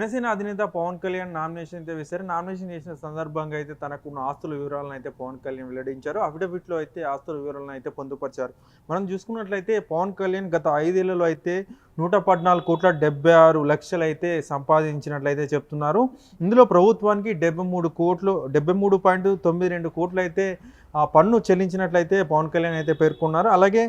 జనసేన అధినేత పవన్ కళ్యాణ్ నామినేషన్ అయితే వేశారు. నామినేషన్ చేసిన సందర్భంగా అయితే తనకున్న ఆస్తుల వివరాలను అయితే పవన్ కళ్యాణ్ వెల్లడించారు. అఫిడవిట్లో అయితే ఆస్తుల వివరాలను అయితే పొందుపరిచారు. మనం చూసుకున్నట్లయితే పవన్ కళ్యాణ్ గత ఐదేళ్ళలో అయితే నూట పద్నాలుగు కోట్ల డెబ్బై ఆరు లక్షలు అయితే సంపాదించినట్లయితే చెప్తున్నారు. ఇందులో ప్రభుత్వానికి డెబ్బై మూడు కోట్లు డెబ్బై మూడు పాయింట్ తొమ్మిది రెండు కోట్లు అయితే ఆ పన్ను చెల్లించినట్లయితే పవన్ కళ్యాణ్ అయితే పేర్కొన్నారు. అలాగే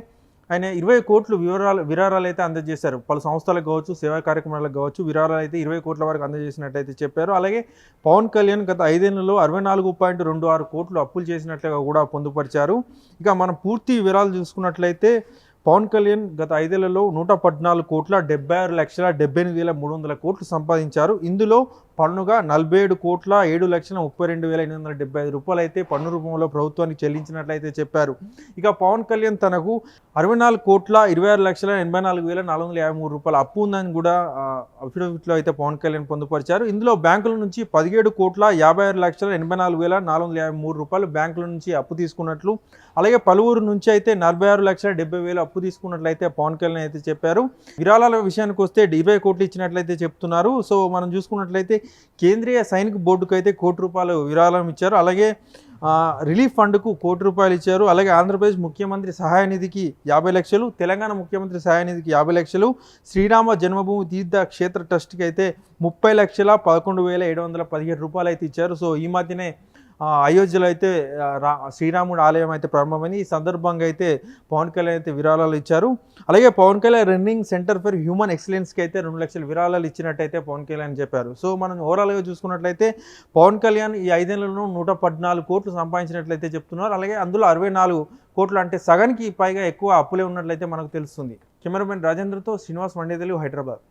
ఆయన ఇరవై కోట్లు వివరాలు విరాళాలు అయితే అందజేశారు. పలు సంస్థలకు కావచ్చు సేవా కార్యక్రమాలకు కావచ్చు విరారాలు అయితే ఇరవై కోట్ల వరకు అందజేసినట్టయితే చెప్పారు. అలాగే పవన్ కళ్యాణ్ గత ఐదేళ్ళలో అరవై నాలుగు పాయింట్ రెండు ఆరు కోట్లు అప్పులు చేసినట్లుగా కూడా పొందుపరిచారు. ఇక మనం పూర్తి వివరాలు చూసుకున్నట్లయితే పవన్ కళ్యాణ్ గత ఐదేళ్ళలో నూట పద్నాలుగు కోట్ల డెబ్బై ఆరు లక్షల డెబ్బై ఎనిమిది వేల మూడు వందల కోట్లు సంపాదించారు. ఇందులో పన్నుగా నలభై ఏడు కోట్ల ఏడు లక్షల ముప్పై రెండు వేల ఎనిమిది వందల డెబ్బై ఐదు రూపాయలు అయితే పన్ను రూపంలో ప్రభుత్వానికి చెల్లించినట్లయితే చెప్పారు. ఇక పవన్ కళ్యాణ్ తనకు అరవై నాలుగు కోట్ల ఇరవై ఆరు లక్షల ఎనభై నాలుగు వేల నాలుగు వందల యాభై మూడు రూపాయల అప్పు ఉందని కూడా అఫిడవిట్లో అయితే పవన్ కళ్యాణ్ పొందుపరిచారు. ఇందులో బ్యాంకుల నుంచి పదిహేడు కోట్ల యాభై ఆరు లక్షల ఎనభై నాలుగు వేల నాలుగు వందల యాభై మూడు రూపాయలు బ్యాంకుల నుంచి అప్పు తీసుకున్నట్లు అలాగే పలువురు నుంచి అయితే నలభై ఆరు లక్షల డెబ్బై వేలు అప్పు తీసుకున్నట్లయితే పవన్ కళ్యాణ్ అయితే చెప్పారు. విరాళాల విషయానికి వస్తే ఇరవై కోట్లు ఇచ్చినట్లయితే చెప్తున్నారు. సో మనం చూసుకున్నట్లయితే కేంద్రీయ సైనిక బోర్డుకు అయితే కోటి రూపాయలు విరాళం ఇచ్చారు. అలాగే రిలీఫ్ ఫండ్కు కోటి రూపాయలు ఇచ్చారు. అలాగే ఆంధ్రప్రదేశ్ ముఖ్యమంత్రి సహాయ నిధికి యాభై లక్షలు తెలంగాణ ముఖ్యమంత్రి సహాయ నిధికి యాభై లక్షలు శ్రీరామ జన్మభూమి తీర్థ క్షేత్ర ట్రస్ట్కి అయితే ముప్పై లక్షల పదకొండు వేల ఏడు వందల పదిహేడు రూపాయలు అయితే ఇచ్చారు. సో ఈ మధ్యనే అయోధ్యలో అయితే రా శ్రీరాముడు ఆలయం అయితే ప్రారంభమైంది. ఈ సందర్భంగా అయితే పవన్ కళ్యాణ్ అయితే విరాళాలు ఇచ్చారు. అలాగే Pawan Kalyan running centre for human ఎక్సలెన్స్కి అయితే రెండు లక్షల విరాళాలు ఇచ్చినట్టయితే పవన్ కళ్యాణ్ చెప్పారు. సో మనం ఓవరాల్గా చూసుకున్నట్లయితే పవన్ కళ్యాణ్ ఈ ఐదేళ్ళలో నూట పద్నాలుగు కోట్లు సంపాదించినట్లయితే చెప్తున్నారు. అలాగే అందులో అరవై నాలుగు కోట్లు అంటే సగానికి పైగా ఎక్కువ అప్పులే ఉన్నట్లయితే మనకు తెలుస్తుంది. కెమెరామెన్ రాజేంద్రతో శ్రీనివాస్ వండేదలు హైదరాబాద్.